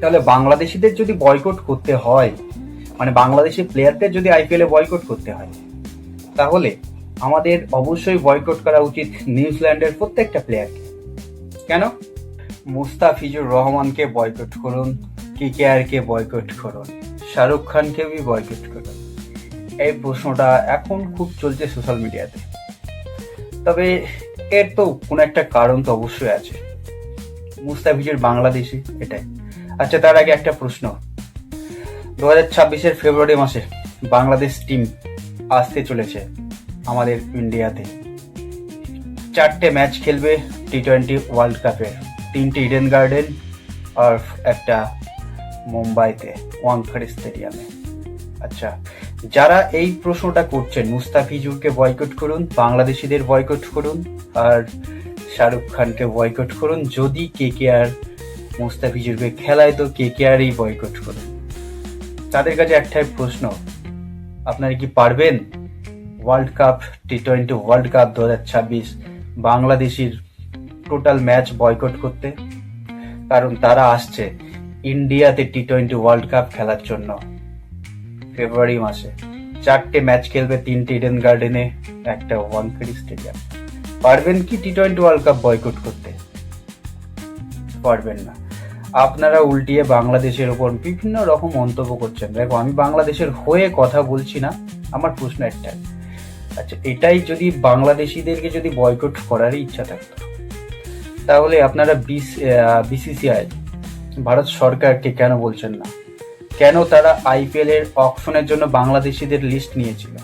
তাহলে বাংলাদেশিদের যদি বয়কট করতে হয় মানে বাংলাদেশি প্লেয়ারদের যদি আইপিএলে বয়কট করতে হয়, তাহলে আমাদের অবশ্যই বয়কট করা উচিত নিউজিল্যান্ডের প্রত্যেকটা প্লেয়ারকে কেন? মুস্তাফিজুর রহমানকে বয়কট করুন কে বয়কট করুন, শাহরুখ খানকে বয়কট করুন। এই প্রশ্নটা এখন খুব চলছে সোশ্যাল মিডিয়াতে তবে এর তো কোনো একটা কারণ তো অবশ্যই আছে। মুস্তাফিজুর বাংলাদেশি এটাই। আচ্ছা তার আগে একটা প্রশ্ন। দু হাজার ছাব্বিশের ফেব্রুয়ারি মাসে বাংলাদেশ টিম আসতে চলেছে আমাদের ইন্ডিয়াতে। চারটে ম্যাচ খেলবে টি টোয়েন্টি ওয়ার্ল্ড কাপের তিনটে ইডেন গার্ডেন আর একটা মুম্বাইতে ওয়াংখেড়ে স্টেডিয়ামে আচ্ছা যারা এই প্রশ্নটা করছেন, মুস্তাফিজুরকে বয়কট করুন, বাংলাদেশিদের বয়কট করুন, আর শাহরুখ খানকে বয়কট করুন। যদি কে কে আর মুস্তাফিজুরকে খেলায়, তো কে কে আরই বয়কট করুন। তাদের কাছে একটাই প্রশ্ন, আপনারা কি পারবেন? World cup T twenty world cup দু হাজার ছাব্বিশ, বাংলাদেশির টোটাল ম্যাচ বয়কট করতে? কারণ তারা আসছে ইন্ডিয়াতে টি টোয়েন্টি ওয়ার্ল্ড কাপ খেলার জন্য ফেব্রুয়ারি মাসে। চারটে ম্যাচ খেলবে তিনটে ইডেন গার্ডেনে একটা ওয়ানখেড়ি স্টেডিয়াম পারবেন কি T twenty world cup boycott করতে? পারবেন না। আপনারা উল্টিয়ে বাংলাদেশের ওপর বিভিন্ন রকম মন্তব্য করছেন। দেখো, আমি বাংলাদেশের হয়ে কথা বলছি না, আমার প্রশ্ন একটাই। আচ্ছা এটাই যদি বাংলাদেশিদেরকে যদি বয়কট করারই ইচ্ছা থাকতো, তাহলে আপনারা বিসিসিআই ভারত সরকারকে কেন বলছেন না? কেন তারা আইপিএল এর অকশনের জন্য বাংলাদেশিদের লিস্ট নিয়েছিল?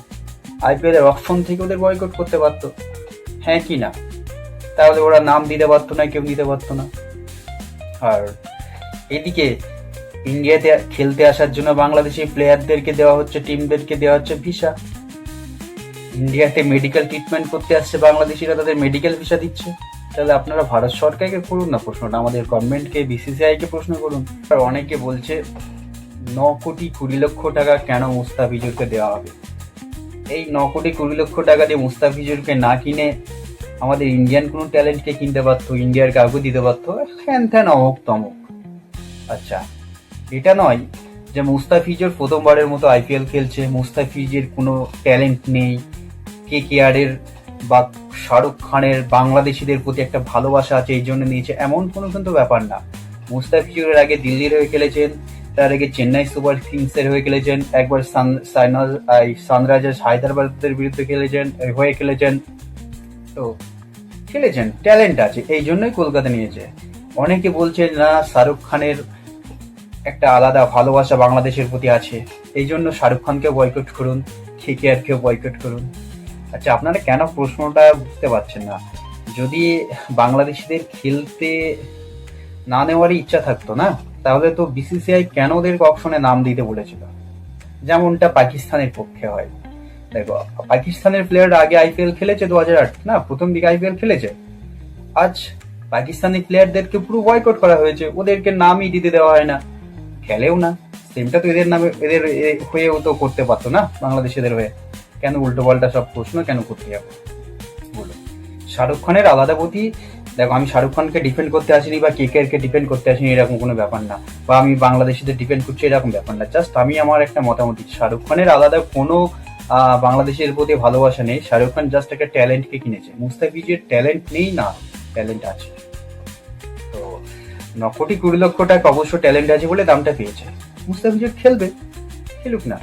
আইপিএল এর অকশন থেকে ওদের বয়কট করতে পারতো? হ্যাঁ কি না? তাহলে ওরা নাম দিতে পারতো না, কেউ দিতে পারতো না। আর এদিকে ইন্ডিয়াতে খেলতে আসার জন্য বাংলাদেশি প্লেয়ারদেরকে দেওয়া হচ্ছে টিমদেরকে দেওয়া হচ্ছে ভিসা ইন্ডিয়াতে মেডিকেল ট্রিটমেন্ট করতে আসছে বাংলাদেশিরা, তাদের মেডিকেল ভিসা দিচ্ছে। তাহলে আপনারা ভারত সরকারকে করুন না প্রশ্নটা আমাদের গভর্নমেন্টকে বিসিসিআই কে প্রশ্ন করুন। আর অনেকে বলছে, ন কোটি কুড়ি লক্ষ টাকা কেন মুস্তাফিজুরকে দেওয়া হবে? এই ন কোটি কুড়ি লক্ষ টাকা দিয়ে মুস্তাফিজুরকে না কিনে আমাদের ইন্ডিয়ান কোনো ট্যালেন্টকে কিনতে পারতো ইন্ডিয়ার কাউকে দিতে পারতো হ্যান ত্যান অমুক তমুক। আচ্ছা এটা নয় যে মুস্তাফিজুর প্রথমবারের মতো আইপিএল খেলছে, মুস্তাফিজের কোনো ট্যালেন্ট নেই কে কেয়ারের বা শাহরুখ খানের, বাংলাদেশিদের প্রতি একটা ভালোবাসা আছে, এই জন্য নিয়েছে, এমন কোনো কিন্তু ব্যাপার না। মুস্তাফিজুরের আগে দিল্লির হয়ে খেলেছেন, তার আগে চেন্নাই সুপার কিংসের হয়ে খেলেছেন, একবার সানরাইজার্স হায়দ্রাবাদের বিরুদ্ধে খেলেছেন হয়ে খেলেছেন। তো খেলেছেন ট্যালেন্ট আছে, এই জন্যই কলকাতা নিয়েছে। অনেকে বলছে না, শাহরুখ খানের একটা আলাদা ভালোবাসা বাংলাদেশের প্রতি আছে, এই জন্য শাহরুখ খানকে বয়কট করুন কেকেআরকেও বয়কট করুন। আচ্ছা আপনারা কেন প্রশ্নটা বুঝতে পারছেন না? যদি বাংলাদেশিদের খেলতে না নেওয়ারই ইচ্ছা থাকতো না, তাহলে তো বিসিসিআই কেন ওদেরকে অপশনে নাম দিতে বলেছিল? যেমনটা পাকিস্তানের পক্ষে হয়। দেখো, পাকিস্তানের প্লেয়াররা আগে আইপিএল খেলেছে দু হাজার আট, না? প্রথম দিকে আইপিএল খেলেছে। আজ পাকিস্তানি প্লেয়ারদেরকে পুরো বয়কট করা হয়েছে। ওদেরকে নামই দিতে দেওয়া হয় না। খেলেও না। সেমটা তো এদের নামে, এদের হয়েও তো করতে পারতো না বাংলাদেশেদের হয়ে। কেন উল্টো পাল্টা সব প্রশ্ন, কেন করতে যাব? বলো। শাহরুখ খানের আলাদা প্রতি। দেখো, আমি শাহরুখ খানকে ডিপেন্ড করতে আসিনি বা কেকেআর কে ডিপেন্ড করতে আসিনি, এরকম কোনো ব্যাপার না। বা আমি বাংলাদেশিদের ডিপেন্ড করছি, এরকম ব্যাপার না। জাস্ট আমি, আমার একটা মতামত। শাহরুখ খানের আলাদা কোনো বাংলাদেশের প্রতি ভালোবাসা নেই। শাহরুখ খান জাস্ট একটা ট্যালেন্টকে কিনেছে। মুস্তাফিজের ট্যালেন্ট নেই না ট্যালেন্ট আছে। তো ন কোটি কুড়ি লক্ষ টাকা অবশ্য ট্যালেন্ট আছে বলে দামটা পেয়েছে। মুস্তাফিজুর খেলবে, খেলুক না।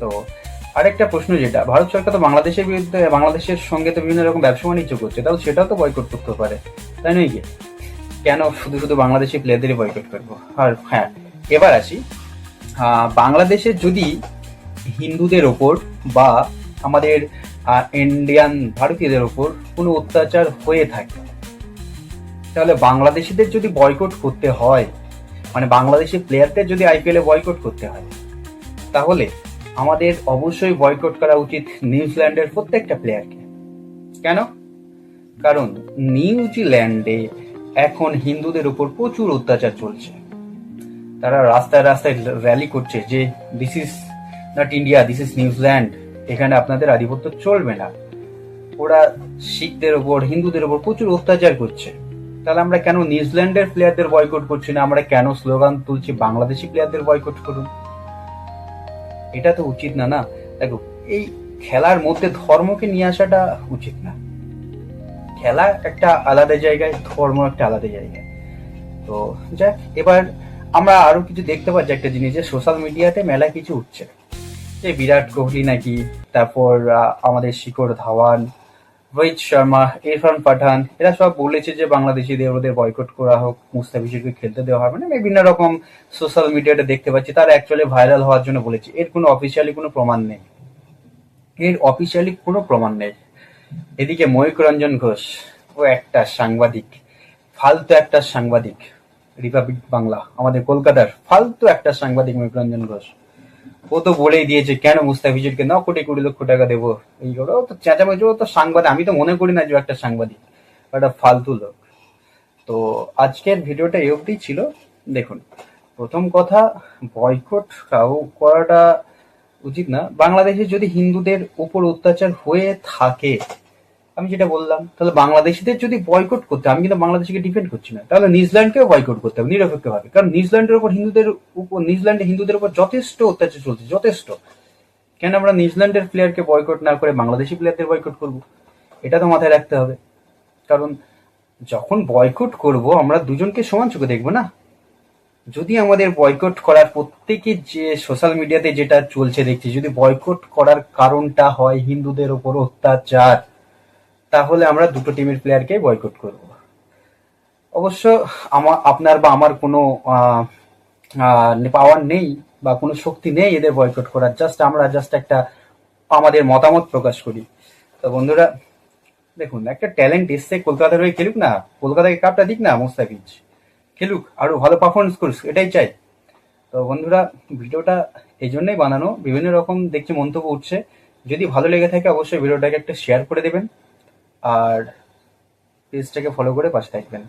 তো আরেকটা প্রশ্ন যেটা, ভারত সরকার তো বাংলাদেশের বিরুদ্ধে, বাংলাদেশের সঙ্গে তো বিভিন্ন রকম ব্যবসা বাণিজ্য করছে তাহলে সেটাও তো বয়কট করতে পারে। তাই নয় কি? কেন শুধু শুধু বাংলাদেশি প্লেয়ারদেরই বয়কট করব? আর হ্যাঁ এবার আসি। বাংলাদেশের যদি হিন্দুদের ওপর বা আমাদের ইন্ডিয়ান ভারতীয়দের ওপর কোনো অত্যাচার হয়ে থাকে। তাহলে বাংলাদেশিদের যদি বয়কট করতে হয় মানে বাংলাদেশি প্লেয়ারদের যদি আইপিএল বয়কট করতে হয়, তাহলে আমাদের অবশ্যই বয়কট করা উচিত নিউজিল্যান্ডের প্রত্যেকটা প্লেয়ারকে কেন? কারণ নিউজিল্যান্ডে এখন হিন্দুদের উপর প্রচুর অত্যাচার চলছে। তারা রাস্তায় রাস্তায় র্যালি করছে যে this is not India this is New Zealand এখানে আপনাদের আধিপত্য চলবে না। ওরা শিখদের ওপর হিন্দুদের ওপর প্রচুর অত্যাচার করছে। তাহলে আমরা কেন নিউজিল্যান্ডের প্লেয়ারদের বয়কট করছি না? আমরা কেন স্লোগান তুলছি বাংলাদেশি প্লেয়ারদের বয়কট করুন? এটা তো উচিত না না? দেখো, এই খেলার মধ্যে ধর্মকে নিয়ে আসাটা উচিত না। খেলা একটা আলাদা জায়গায়, ধর্ম একটা আলাদা জায়গায়। তো যাক, এবার আমরা আরও কিছু দেখতে পাচ্ছি একটা জিনিস। যে সোশ্যাল মিডিয়াতে মেলা কিছু উঠছে। বিরাট কোহলি নাকি, তারপর আমাদের শিখর ধাওয়ান, রোহিত শর্মা, ইরফান পাঠান, এরা সব বলেছে যে বাংলাদেশিদের ওদের বয়কট করা হোক মুস্তাফিজুরকে খেলতে দেওয়া হবে না বিভিন্ন রকম সোশ্যাল মিডিয়াতে দেখতে পাচ্ছি, তারা অ্যাকচুয়ালি ভাইরাল হওয়ার জন্য বলেছে, এর কোনো অফিসিয়ালি কোনো প্রমাণ নেই। এর অফিসিয়ালি কোনো প্রমাণ নেই। এদিকে ময়ূক রঞ্জন ঘোষ, ও একটা সাংবাদিক, ফালতু একটা সাংবাদিক, রিপাবলিক বাংলা, আমাদের কলকাতার ফালতু একটা সাংবাদিক ময়ূক রঞ্জন ঘোষ। ও তো বলেই দিয়েছে, কেন মুস্তাফিজুরকে ন, কোটি কোটি লক্ষ টাকা দেবো। এই করে ও তো চেঁচামেচি, ও তো সাংবাদিক। আমি তো মনে করি না যে একটা সাংবাদিক, একটা ফালতু লোক। তো আজকের ভিডিওটা এই অবধি ছিল। দেখুন, প্রথম কথা, বয়কট করাটা উচিত না। বাংলাদেশে যদি হিন্দুদের উপর অত্যাচার হয়ে থাকে আমি যেটা বললাম, তাহলে বাংলাদেশিদের যদি বয়কট করতে আমি কিন্তু বাংলাদেশকে ডিফেন্ড করছি না। তাহলে নিউজিল্যান্ডকেও বয়কট করতে হবে নিরপেক্ষভাবে কারণ নিউজিল্যান্ডের উপর হিন্দুদের উপর, নিউজিল্যান্ডে হিন্দুদের উপর যথেষ্ট অত্যাচার চলছে, যথেষ্ট। কেন আমরা নিউজিল্যান্ডের প্লেয়ারকে বয়কট না করে বাংলাদেশি প্লেয়ারদের বয়কট করব? এটা তো মাথায় রাখতে হবে। কারণ যখন বয়কট করব, আমরা দুজনকে সমান চোখে দেখব না? যদি আমাদের বয়কট করার প্রত্যেকে যে সোশ্যাল মিডিয়াতে যেটা চলছে দেখছি, যদি বয়কট করার কারণটা হয় হিন্দুদের ওপর অত্যাচার তাহলে আমরা দুটো টিমের প্লেয়ারকে বয়কট করব। অবশ্য আমার আপনার বা আমার কোনো পাওয়ার নেই বা কোনো শক্তি নেই এদের বয়কট করার। জাস্ট আমরা জাস্ট একটা আমাদের মতামত প্রকাশ করি। তো বন্ধুরা, দেখুন, একটা ট্যালেন্ট এসছে কলকাতার হয়ে খেলুক না। কলকাতাকে কাপটা দিক না, মুস্তাফিজ। খেলুক, আরও ভালো পারফরমেন্স করুক, এটাই চাই। তো বন্ধুরা, ভিডিওটা এই জন্যই বানানো। বিভিন্ন রকম দেখছি মন্তব্য উঠছে। যদি ভালো লেগে থাকে, অবশ্যই ভিডিওটাকে একটা শেয়ার করে দেবেন। আর পেজটাকে ফলো করে পাশে থাকবেন।